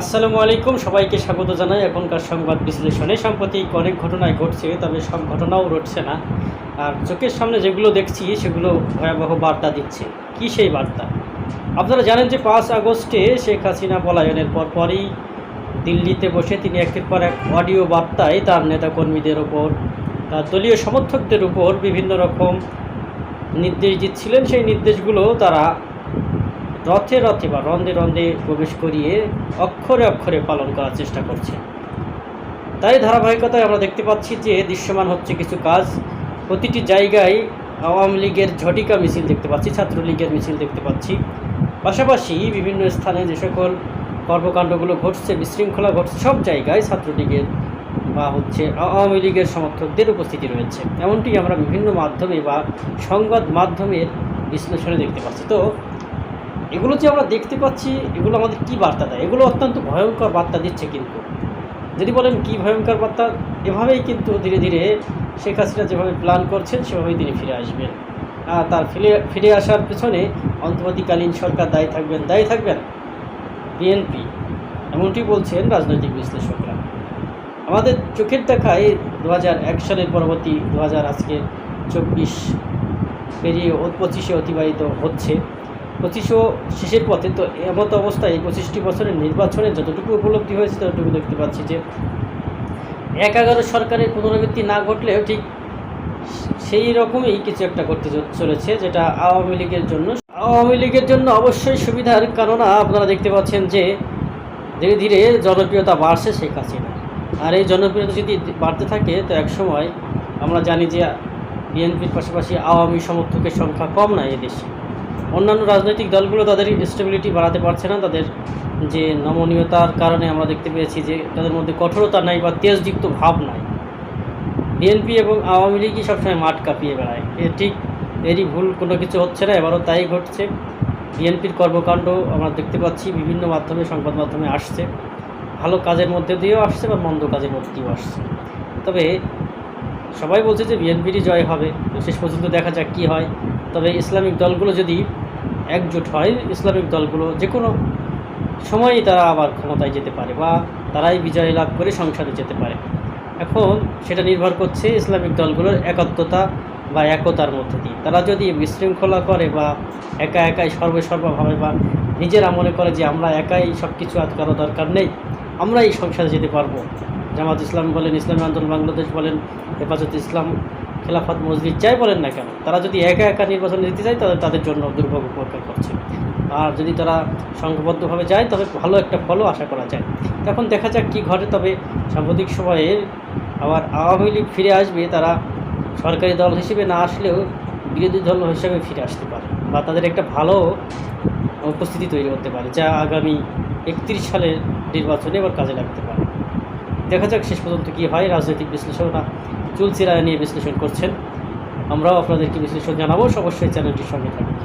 আসসালামু আলাইকুম, সবাইকে স্বাগত জানাই এখনকার সংবাদ বিশ্লেষণে। সাম্প্রতিক অনেক ঘটনায় ঘটছে, তবে সব ঘটনাও ঘটছে না। আর চোখের সামনে যেগুলো দেখছি, সেগুলো ভয়াবহ বার্তা দিচ্ছে। কি সেই বার্তা? আপনারা জানেন যে পাঁচ আগস্টে শেখ হাসিনা পলায়নের পরপরই দিল্লিতে বসে তিনি একের পর এক অডিও বার্তায় তার নেতাকর্মীদের ওপর, তার দলীয় সমর্থকদের উপর বিভিন্ন রকম নির্দেশ দিচ্ছিলেন। সেই নির্দেশগুলো তারা রথে রথে বা রন্ধে রন্ধে প্রবেশ করিয়ে অক্ষরে অক্ষরে পালন করার চেষ্টা করছে। তাই ধারাবাহিকতায় আমরা দেখতে পাচ্ছি যে দৃশ্যমান হচ্ছে কিছু কাজ। প্রতিটি জায়গায় আওয়ামী লীগের ঝটিকা মিছিল দেখতে পাচ্ছি, ছাত্রলীগের মিছিল দেখতে পাচ্ছি। পাশাপাশি বিভিন্ন স্থানে যে সকল কর্মকাণ্ডগুলো ঘটছে, বিশৃঙ্খলা ঘটছে, সব জায়গায় ছাত্রলীগের বা হচ্ছে আওয়ামী লীগের সমর্থকদের উপস্থিতি রয়েছে। এমনটি আমরা বিভিন্ন মাধ্যমে বা সংবাদ মাধ্যমের বিশ্লেষণে দেখতে পাচ্ছি। তো এগুলো যে আমরা দেখতে পাচ্ছি, এগুলো আমাদের কি বার্তা দেয়? এগুলো অত্যন্ত ভয়ঙ্কর বার্তা দিচ্ছে কিন্তু। যদি বলেন কি ভয়ঙ্কর বার্তা, এভাবেই কিন্তু ধীরে ধীরে শেখ হাসিনা যেভাবে প্ল্যান করছেন, সেভাবেই তিনি ফিরে আসবেন। আর তার ফিরে ফিরে আসার পেছনে অন্তর্বর্তীকালীন সরকার দায়ী থাকবেন দায়ী থাকবেন বিএনপি। এমনটি বলছেন রাজনৈতিক বিশ্লেষকরা। আমাদের চোখের দেখায় দু সালের পরবর্তী দু আজকে চব্বিশ পেরিয়ে পঁচিশে অতিবাহিত হচ্ছে। পঁচিশও শেষের পথে, তো এমত অবস্থায় এই পঁচিশটি বছরের নির্বাচনে যতটুকু উপলব্ধি হয়েছে ততটুকু দেখতে পাচ্ছি যে এক এগারো সরকারের পুনরাবৃত্তি না ঘটলেও ঠিক সেই রকমই কিছু একটা করতে চলেছে, যেটা আওয়ামী লীগের জন্য। আওয়ামী লীগের জন্য অবশ্যই সুবিধার কেননা আপনারা দেখতে পাচ্ছেন যে ধীরে ধীরে জনপ্রিয়তা বাড়ছে শেখ হাসিনা। আর এই জনপ্রিয়তা যদি বাড়তে থাকে, তো এক সময় আমরা জানি যে বিএনপির পাশাপাশি আওয়ামী সমর্থকের সংখ্যা কম নয় এদেশে অন্যান্য রাজনৈতিক দলগুলো তাদের স্টেবিলিটি বাড়াতে পারছে না। তাদের যে নমনীয়তার কারণে আমরা দেখতে পেয়েছি যে তাদের মধ্যে কঠোরতা নাই বা তেজযুক্ত ভাব নাই। বিএনপি এবং আওয়ামী লীগই সবসময় মাঠ কাঁপিয়ে বেড়ায়। এ ঠিক এরই ভুল কোনো কিছু হচ্ছে না, এবারও তাই ঘটছে। বিএনপির কর্মকাণ্ড আমরা দেখতে পাচ্ছি, বিভিন্ন মাধ্যমে, সংবাদ মাধ্যমে আসছে। ভালো কাজের মধ্যে দিয়েও আসছে বা মন্দ কাজের মধ্যে দিয়েও আসছে। তবে সবাই বলছে যে বিএনপিরই জয় হবে শেষ পর্যন্ত দেখা যাক কী হয়। তবে ইসলামিক দলগুলো যদি একজোট হয়, ইসলামিক দলগুলো যে কোনো সময়ই তারা আবার ক্ষমতায় যেতে পারে বা তারাই বিজয় লাভ করে সংসদে যেতে পারে। এখন সেটা নির্ভর করছে ইসলামিক দলগুলোর একাত্মতা বা একতার মধ্যে দিয়ে। তারা যদি বিশৃঙ্খলা করে বা একা একাই সর্বসর্বভাবে বা নিজেরা মনে করে যে আমরা একাই সব কিছু আটকানো দরকার নেই, আমরাই সংসারে যেতে পারব। জামাত ইসলাম বলেন, ইসলামী আন্দোলন, বাংলাদেশ বলেন, হেফাজত ইসলাম, খেলাফত, মসজিদ, যাই বলেন না কেন, তারা যদি একা একা নির্বাচনে যেতে চায়, তাহলে তাদের জন্য দুর্ভোগ উপেক্ষা করছে। আর যদি তারা সংঘবদ্ধভাবে যায়, তবে ভালো একটা ফলও আশা করা যায়। তখন দেখা যাক কী ঘটে, তবে সাম্প্রতিক সময়ে আবার আওয়ামী লীগ ফিরে আসবে, তারা সরকারি দল হিসেবে না আসলেও বিরোধী দল হিসেবে ফিরে আসতে পারে বা তাদের একটা ভালো উপস্থিতি তৈরি করতে পারে, যা আগামী একত্রিশ সালের নির্বাচনে এবার কাজে লাগতে পারে। দেখা যাক শেষ পর্যন্ত কী হয়, রাজনৈতিক বিশ্লেষকরা চুলচিরা নিয়ে বিশ্লেষণ করছেন। আমরাও আপনাদেরকে বিশ্লেষণ জানাব, অবশ্যই চ্যানেলটির সঙ্গে থাকুন।